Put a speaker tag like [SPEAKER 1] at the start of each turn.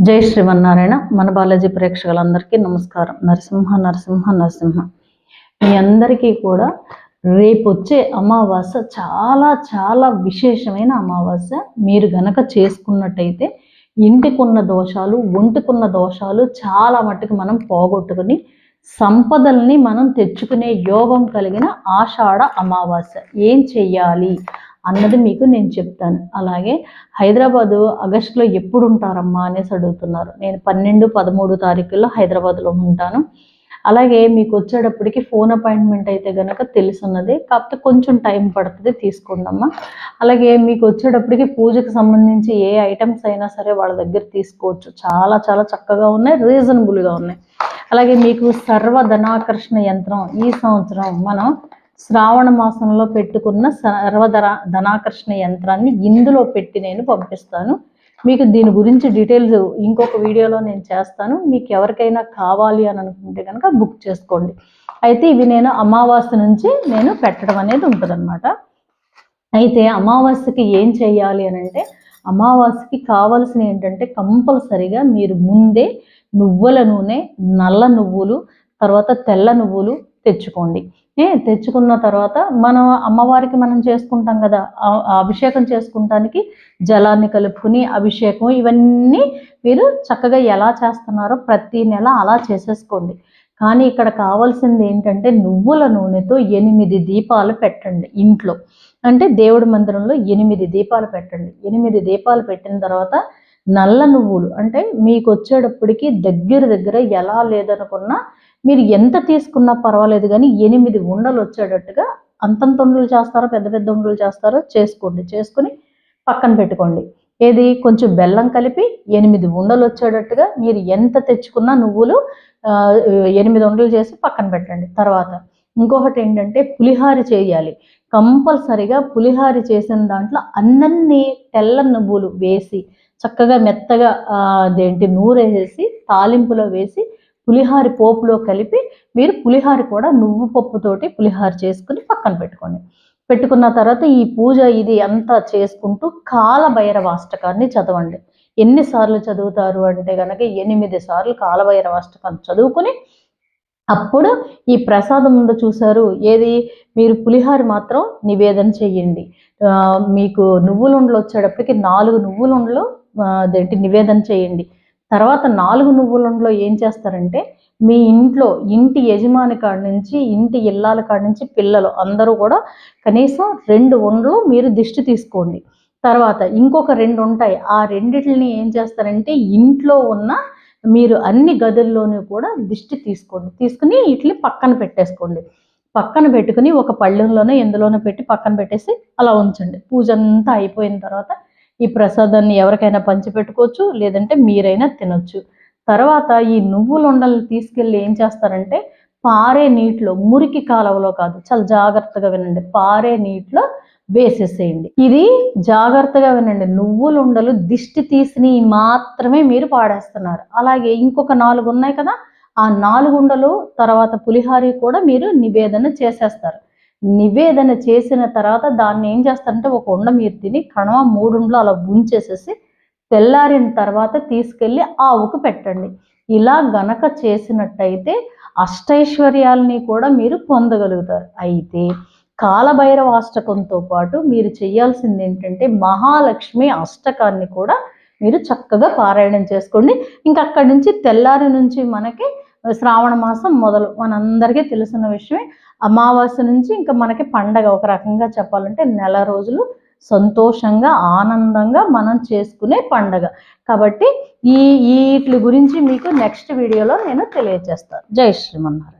[SPEAKER 1] జై శ్రీమన్నారాయణ. మన బాలాజీ ప్రేక్షకులందరికీ నమస్కారం. నరసింహ నరసింహ నరసింహ. మీ అందరికీ కూడా రేపు వచ్చే అమావాస్య చాలా చాలా విశేషమైన అమావాస్య మీరు గనక చేసుకున్నట్టయితే ఇంటికున్న దోషాలు ఒంటికున్న దోషాలు చాలా మట్టుకు మనం పోగొట్టుకుని సంపదల్ని మనం తెచ్చుకునే యోగం కలిగిన ఆషాఢ అమావాస్య ఏం చెయ్యాలి? అన్నది మీకు నేను చెప్తాను. అలాగే హైదరాబాదు ఆగస్టులో ఎప్పుడు ఉంటారమ్మా అనేసి అడుగుతున్నారు. నేను పన్నెండు పదమూడు తారీఖుల్లో హైదరాబాద్లో ఉంటాను. అలాగే మీకు వచ్చేటప్పటికి ఫోన్ అపాయింట్మెంట్ అయితే కనుక తెలుసున్నది. కాకపోతే కొంచెం టైం పడుతుంది తీసుకోండమ్మా అలాగే మీకు వచ్చేటప్పటికి పూజకు సంబంధించి ఏ ఐటమ్స్ అయినా సరే వాళ్ళ దగ్గర తీసుకోవచ్చు. చాలా చాలా చక్కగా ఉన్నాయి రీజనబుల్గా ఉన్నాయి. అలాగే మీకు సర్వధనాకర్షణ యంత్రం ఈ సంవత్సరం మనం శ్రావణ మాసంలో పెట్టుకున్న సర్వధన ధనాకర్షణ యంత్రాన్ని ఇందులో పెట్టి నేను పంపిస్తాను. మీకు దీని గురించి డీటెయిల్స్ ఇంకొక వీడియోలో నేను చేస్తాను. మీకు ఎవరికైనా కావాలి అని అనుకుంటే కనుక బుక్ చేసుకోండి. అయితే ఇవి నేను అమావాస్య నుంచి నేను పెట్టడం అనేది ఉంటుందన్నమాట. అయితే అమావాస్యకి ఏం చేయాలి అని అంటే అమావాస్యకి కావాల్సిన ఏంటంటే కంపల్సరిగా మీరు ముందే నువ్వుల నూనె నల్ల నువ్వులు తర్వాత తెల్ల నువ్వులు తెచ్చుకోండి. తెచ్చుకున్న తర్వాత మనం అమ్మవారికి మనం చేసుకుంటాం కదా అభిషేకం చేసుకుంటానికి జలాన్ని కలుపుకుని అభిషేకం ఇవన్నీ మీరు చక్కగా ఎలా చేస్తున్నారో ప్రతి నెల అలా చేసేసుకోండి. కానీ ఇక్కడ కావాల్సింది ఏంటంటే నువ్వుల నూనెతో ఎనిమిది దీపాలు పెట్టండి ఇంట్లో. అంటే దేవుడి మందిరంలో ఎనిమిది దీపాలు పెట్టండి. ఎనిమిది దీపాలు పెట్టిన తర్వాత నల్ల నువ్వులు అంటే మీకు వచ్చేటప్పటికి దగ్గర దగ్గర ఎలా లేదనుకున్నా మీరు ఎంత తీసుకున్నా పర్వాలేదు కానీ ఎనిమిది ఉండలు వచ్చేటట్టుగా అంతంత ఉండలు చేస్తారో పెద్ద పెద్ద ఉండలు చేస్తారో చేసుకోండి. చేసుకుని పక్కన పెట్టుకోండి. ఏది? కొంచెం బెల్లం కలిపి ఎనిమిది ఉండలు వచ్చేటట్టుగా మీరు ఎంత తెచ్చుకున్నా నువ్వులు ఎనిమిది ఉండలు చేసి పక్కన పెట్టండి. తర్వాత ఇంకొకటి ఏంటంటే పులిహారి చేయాలి. కంపల్సరిగా పులిహారి చేసిన దాంట్లో అన్నన్ని తెల్ల నువ్వులు వేసి చక్కగా మెత్తగా అదేంటి నూరేసేసి తాలింపులో వేసి పులిహారి పోపులో కలిపి మీరు పులిహారి కూడా నువ్వు పప్పుతోటి పులిహారి చేసుకుని పక్కన పెట్టుకోండి. పెట్టుకున్న తర్వాత ఈ పూజ ఇది అంతా చేసుకుంటూ కాలభైరవాష్టకాన్ని చదవండి. ఎన్నిసార్లు చదువుతారు అంటే కనుక ఎనిమిది సార్లు కాలభైరవాష్టకం చదువుకుని అప్పుడు ఈ ప్రసాదం ముందు చూసారు ఏది? మీరు పులిహార మాత్రం నివేదన చెయ్యండి. మీకు నువ్వులుండలు వచ్చేటప్పటికి నాలుగు నువ్వులుండలు అదేంటి నివేదన చేయండి తర్వాత నాలుగు నువ్వులలో ఏం చేస్తారంటే మీ ఇంట్లో ఇంటి యజమాని కాడి నుంచి ఇంటి ఇల్లాల కాడి నుంచి పిల్లలు అందరూ కూడా కనీసం రెండు వండ్లు మీరు దిష్టి తీసుకోండి. తర్వాత ఇంకొక రెండు ఉంటాయి. ఆ రెండిటిని ఏం చేస్తారంటే ఇంట్లో ఉన్న మీరు అన్ని గదుల్లోనూ కూడా దిష్టి తీసుకోండి. తీసుకుని ఇట్లని పక్కన పెట్టేసుకోండి. పక్కన పెట్టుకుని ఒక పళ్ళెంలోనే ఎందులోనో పెట్టి పక్కన పెట్టేసి అలా ఉంచండి. పూజ అంతా అయిపోయిన తర్వాత ఈ ప్రసాదాన్ని ఎవరికైనా పంచిపెట్టుకోవచ్చు లేదంటే మీరైనా తినొచ్చు. తర్వాత ఈ నువ్వుల ఉండలు తీసుకెళ్ళి ఏం చేస్తారంటే పారే నీటిలో మురికి కాలవలో కాదు చాలా జాగ్రత్తగా వినండి పారే నీటిలో వేసేసేయండి. ఇది జాగ్రత్తగా వినండి నువ్వులు ఉండలు దిష్టి తీసిని మాత్రమే మీరు పాడేస్తున్నారు. అలాగే ఇంకొక నాలుగు ఉన్నాయి కదా ఆ నాలుగు ఉండలు తర్వాత పులిహారి కూడా మీరు నివేదన చేసేస్తారు. నివేదన చేసిన తర్వాత దాన్ని ఏం చేస్తారంటే ఒక ఉండ మీరు తిని కణవ మూడుండ్లు అలా ఉంచేసేసి తెల్లారిన తర్వాత తీసుకెళ్ళి ఆవుకు పెట్టండి. ఇలా గనక చేసినట్టయితే అష్టైశ్వర్యాలని కూడా మీరు పొందగలుగుతారు. అయితే కాలభైరవ అష్టకంతో పాటు మీరు చేయాల్సింది ఏంటంటే మహాలక్ష్మి అష్టకాన్ని కూడా మీరు చక్కగా పారాయణం చేసుకోండి. ఇంకా అక్కడి నుంచి తెల్లారి నుంచి మనకి శ్రావణ మాసం మొదలు మనందరికీ తెలిసిన విషయమే. అమావాస్య నుంచి ఇంకా మనకి పండగ ఒక రకంగా చెప్పాలంటే నెల రోజులు సంతోషంగా ఆనందంగా మనం చేసుకునే పండగ. కాబట్టి ఈ వీటి గురించి మీకు నెక్స్ట్ వీడియోలో నేను తెలియజేస్తాను. జై శ్రీమన్నారాయణ.